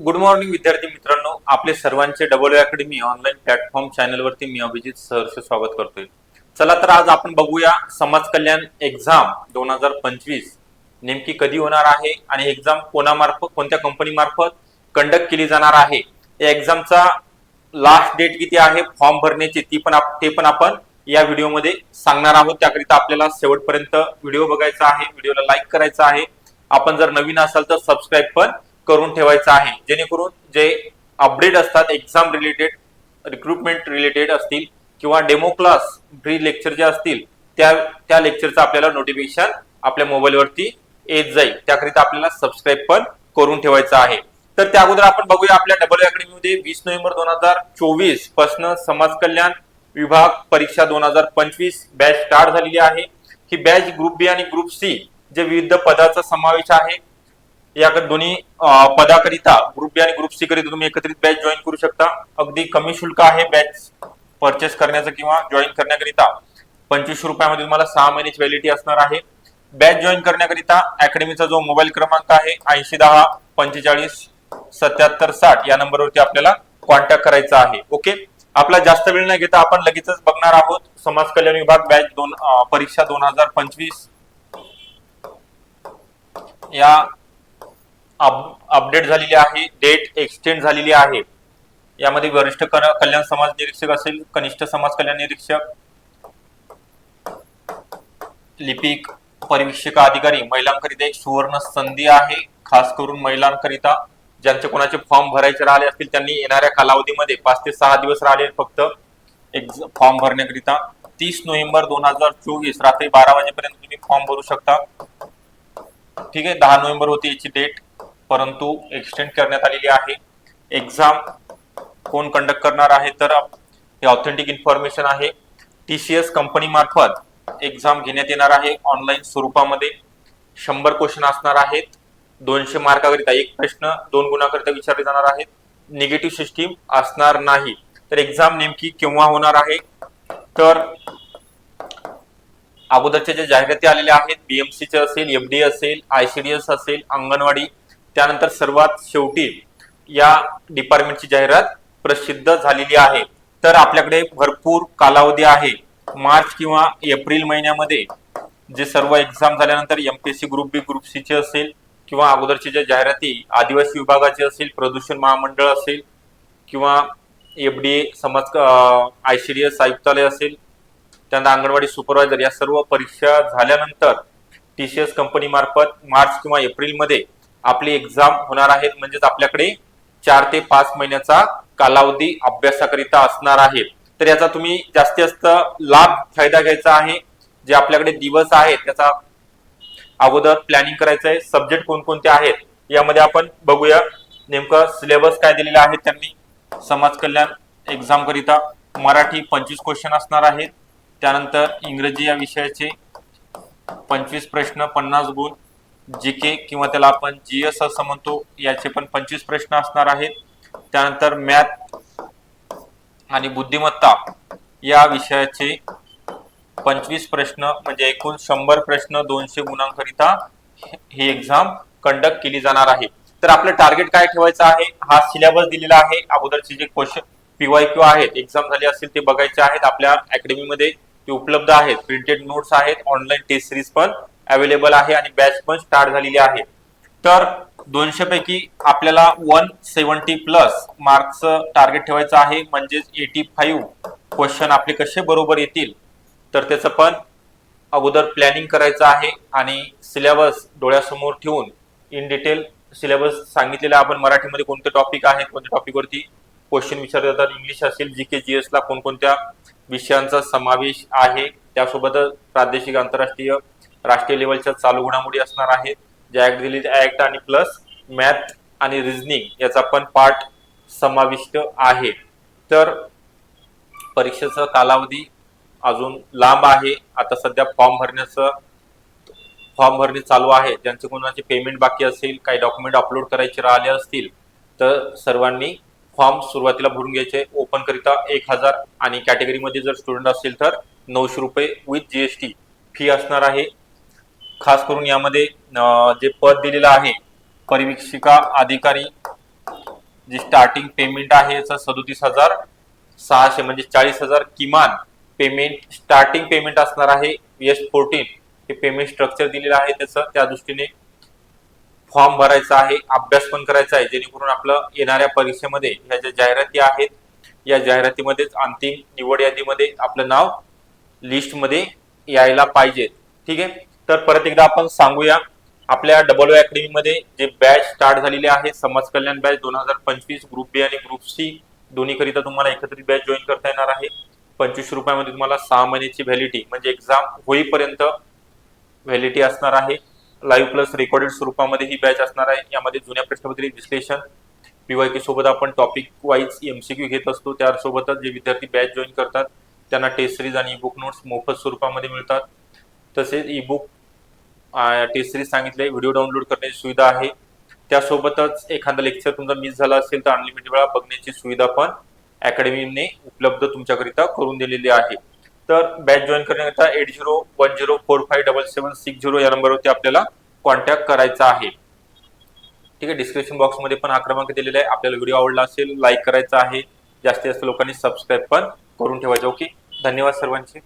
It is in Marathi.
गुड मॉर्निंग विद्यार्थी मित्रांनो. आपले सर्वांचे डबल अकॅडमी ऑनलाईन प्लॅटफॉर्म चॅनलवरती मी अभिजित सहर्ष स्वागत करतोय. चला तर आज आपण बघूया समाज कल्याण एक्झाम दोन हजार पंचवीस. नेमकी कधी होणार आहे आणि एक्झाम कोणामार्फत कोणत्या कंपनी मार्फत कंडक्ट केली जाणार आहे? या एक्झामचा लास्ट डेट किती आहे? फॉर्म भरण्याची ती पण ते पण आपण या व्हिडिओमध्ये सांगणार आहोत. त्याकरिता आपल्याला शेवटपर्यंत व्हिडिओ बघायचा आहे व्हिडिओला लाईक करायचा आहे. आपण जर नवीन असाल तर सबस्क्राईब पण करून ठेवायचं आहे. जेणेकरून जे अपडेट असतात एक्झाम रिलेटेड रिक्रुटमेंट रिलेटेड असतील किंवा डेमो क्लास फ्री लेक्चर जे असतील त्या त्या लेक्चरचं आपल्याला नोटिफिकेशन आपल्या मोबाईलवरती येत जाईल. त्याकरिता आपल्याला सबस्क्राईब पण करून ठेवायचं आहे. तर त्या अगोदर आपण बघूया आपल्या डबल अकॅडमीमध्ये वीस नोव्हेंबर दोन हजार चोवीस पासन समाज कल्याण विभाग परीक्षा दोन हजार पंचवीस बॅच स्टार्ट झालेली आहे. ही बॅच ग्रुप बी आणि ग्रुप सी जे विविध पदाचा समावेश आहे. या दोन्ही पदाकरिता ग्रुप बी आणि ग्रुप सी करिता तुम्ही एकत्रित बॅच जॉईन करू शकता. अगदी कमी शुल्क आहे बॅच परचेस करण्याचं किंवा जॉईन करण्याकरिता. पंचवीस रुपयामध्ये तुम्हाला सहा महिन्याची व्हॅलिडिटी असणार आहे. बॅच जॉईन करण्याकरिता अकॅडमीचा जो मोबाईल क्रमांक आहे ऐंशी दहा पंचेचाळीस सत्याहत्तर साठ या नंबरवरती आपल्याला कॉन्टॅक्ट करायचा आहे. ओके आपला जास्त वेळ न घेता आपण लगेचच बघणार आहोत. समाज कल्याण विभाग बॅच दोन परीक्षा दोन हजार पंचवीस. या अपडेट झालेली आहे डेट एक्सटेंड झालेली आहे. यामध्ये वरिष्ठ कल्याण समाज निरीक्षक असेल कनिष्ठ समाज कल्याण निरीक्षक लिपिक परिवीक्षक अधिकारी महिलांकरिता एक सुवर्ण संधी आहे. खास करून महिलांकरिता ज्यांचे कोणाचे फॉर्म भरायचे राहिले असतील त्यांनी येणाऱ्या कालावधीमध्ये पाच ते सहा दिवस राहिले फक्त. एक फॉर्म भरण्याकरिता. तीस नोव्हेंबर दोन हजार चोवीस रात्री बारा वाजेपर्यंत तुम्ही फॉर्म भरू शकता. ठीक आहे दहा नोव्हेंबर होती याची डेट परंतु एक्सटेंड करण्यात आलेली आहे. एक्झाम कोण कंडक्ट करणार आहे तर हे ऑथेंटिक इन्फॉर्मेशन आहे. टी सी एस कंपनी मार्फत एक्झाम घेण्यात येणार आहे ऑनलाईन स्वरूपामध्ये. शंभर क्वेश्चन असणार आहेत. दोनशे मार्काकरिता एक प्रश्न दोन गुणाकरिता विचारले जाणार आहेत. निगेटिव्ह सिस्टीम असणार नाही. तर एक्झाम नेमकी केव्हा होणार आहे? तर अगोदरच्या ज्या जाहिराती आलेल्या आहेत बीएमसीचे असेल एफडी असेल आयसीडीएस असेल अंगणवाडी त्यानंतर सर्वात शेवटी या डिपार्टमेंटची जाहिरात प्रसिद्ध झालेली आहे. तर आपल्याकडे भरपूर कालावधी आहे. मार्च किंवा एप्रिल महिन्यामध्ये जे सर्व एक्झाम झाल्यानंतर MPSC group B group C चे असेल किंवा अगोदरची ज्या जाहिराती आदिवासी विभागाची असेल प्रदूषण महामंडळ असेल किंवा एफडीए समाज आयसीडीएस आयुक्तालय असेल त्यानंतर अंगणवाडी सुपरवायझर या सर्व परीक्षा झाल्यानंतर टी सी एस कंपनी मार्फत मार्च किंवा एप्रिलमध्ये आपली एक्झाम होणार आहेत म्हणजेच आपल्याकडे चार ते पाच महिन्याचा कालावधी अभ्यासाकरिता असणार आहे. तर याचा तुम्ही जास्तीत जास्त लाभ फायदा घ्यायचा आहे. जे आपल्याकडे दिवस आहेत त्याचा अगोदर प्लॅनिंग करायचं आहे. सब्जेक्ट कोणकोणते आहेत यामध्ये आपण बघूया. नेमकं सिलेबस काय दिलेला आहे त्यांनी समाज कल्याण एक्झाम करिता मराठी पंचवीस क्वेश्चन असणार आहेत. त्यानंतर इंग्रजी या विषयाचे पंचवीस प्रश्न पन्नास गुण जी के किंवा त्याला आपण जी एस असं म्हणतो याचे पण पंचवीस प्रश्न असणार आहेत. त्यानंतर मॅथ आणि बुद्धिमत्ता या विषयाचे पंचवीस प्रश्न म्हणजे एकूण शंभर प्रश्न दोनशे गुणांकरिता ही एक्झाम कंडक्ट केली जाणार आहे. तर आपलं टार्गेट काय ठेवायचं आहे? हा सिलेबस दिलेला आहे. अगोदरचे जे क्वेश्चन पीवाय क्यू आहेत एक्झाम झाली असेल ते बघायचे आहेत. आपल्या अकॅडमीमध्ये ते उपलब्ध आहेत. प्रिंटेड नोट्स आहेत. ऑनलाईन टेस्ट सिरीज पण अवेलेबल आहे आणि बॅच पण स्टार्ट झालेली आहे. तर दोनशे पैकी आपल्याला वन सेव्हन्टी प्लस मार्क्सचं टार्गेट ठेवायचं आहे. म्हणजेच एटी फाईव्ह क्वेश्चन आपले कसे बरोबर येतील? तर त्याचं पण अगोदर प्लॅनिंग करायचं आहे आणि सिलेबस डोळ्यासमोर ठेवून इन डिटेल सिलेबस सांगितलेला आपण मराठीमध्ये कोणते टॉपिक आहेत कोणत्या टॉपिकवरती क्वेश्चन विचारले जातात. इंग्लिश असेल जी के जी एस ला कोणकोणत्या विषयांचा समावेश आहे त्यासोबतच प्रादेशिक आंतरराष्ट्रीय राष्ट्रीय लेवलच्या चालू घडामोडी असणार आहेत ज्या ऍक्ट दिली ऍक्ट आणि प्लस मॅथ आणि रिझनिंग याचा पण पार्ट समाविष्ट आहे. तर परीक्षेचा कालावधी अजून लांब आहे. आता सध्या फॉर्म भरण्याचं फॉर्म भरणे चालू आहे. ज्यांचे कोणाचे पेमेंट बाकी असेल काही डॉक्युमेंट अपलोड करायचे राहिले असतील तर सर्वांनी फॉर्म सुरुवातीला भरून घ्यायचे. ओपन करिता एक हजार आणि कॅटेगरीमध्ये जर स्टुडंट असेल तर नऊशे रुपये विथ जीएसटी फी असणार आहे. खास करून यामध्ये जे पद दिलेलं आहे परिवीक्षिका अधिकारी जे स्टार्टिंग पेमेंट आहे याचं सदोतीस हजार सहाशे म्हणजे चाळीस हजार किमान पेमेंट स्टार्टिंग पेमेंट असणार आहे एस फोर्टीन हे पेमेंट स्ट्रक्चर दिलेलं आहे त्याचं त्या दृष्टीने फॉर्म भरायचा आहे अभ्यास पण करायचा आहे जेणेकरून आपलं येणाऱ्या परीक्षेमध्ये ह्या ज्या जाहिराती आहेत या जाहिरातीमध्येच अंतिम निवड यादीमध्ये आपलं नाव लिस्टमध्ये यायला पाहिजे. ठीक आहे? तर परत एकदा आपण सांगूया. आपल्या डबल अकॅडमीमध्ये जे बॅच स्टार्ट झालेले आहे समाज कल्याण बॅच दोन हजार पंचवीस ग्रुप बी आणि ग्रुप सी दोन्ही करिता तुम्हाला एकत्रित बॅच जॉईन करता येणार आहे. पंचवीस रुपयामध्ये तुम्हाला सहा महिन्याची व्हॅलिटी म्हणजे एक्झाम होईपर्यंत व्हॅलिटी असणार आहे. लाईव्ह प्लस रेकॉर्डेड स्वरूपामध्ये ही बॅच असणार आहे. यामध्ये जुन्या प्रश्नपत्रे विश्लेषण पीवायके सोबत आपण टॉपिक वाईज एमसीक्यू घेत असतो. त्यासोबतच जे विद्यार्थी बॅच जॉईन करतात त्यांना टेस्ट सिरीज आणि बुक नोट्स मोफत स्वरूपामध्ये मिळतात. तसेच ईबुक टेस्ट सिरीज सांगितले. व्हिडिओ डाउनलोड करण्याची सुविधा आहे. त्यासोबतच एखादा लेक्चर तुमचा मिस झाला असेल तर अनलिमिटेड वेळा बघण्याची सुविधा पण अकॅडमीने उपलब्ध तुमच्याकरिता करून दिलेली आहे. तर बॅच जॉईन करण्याकरिता eight zero one zero four five double seven six zero या नंबरवरती आपल्याला कॉन्टॅक्ट करायचा आहे. ठीक आहे डिस्क्रिप्शन बॉक्समध्ये पण हा क्रमांक दिलेला आहे. आपल्याला व्हिडिओ आवडला असेल लाईक करायचा आहे. जास्तीत जास्त लोकांनी सबस्क्राईब पण करून ठेवायचं. ओके धन्यवाद सर्वांचे.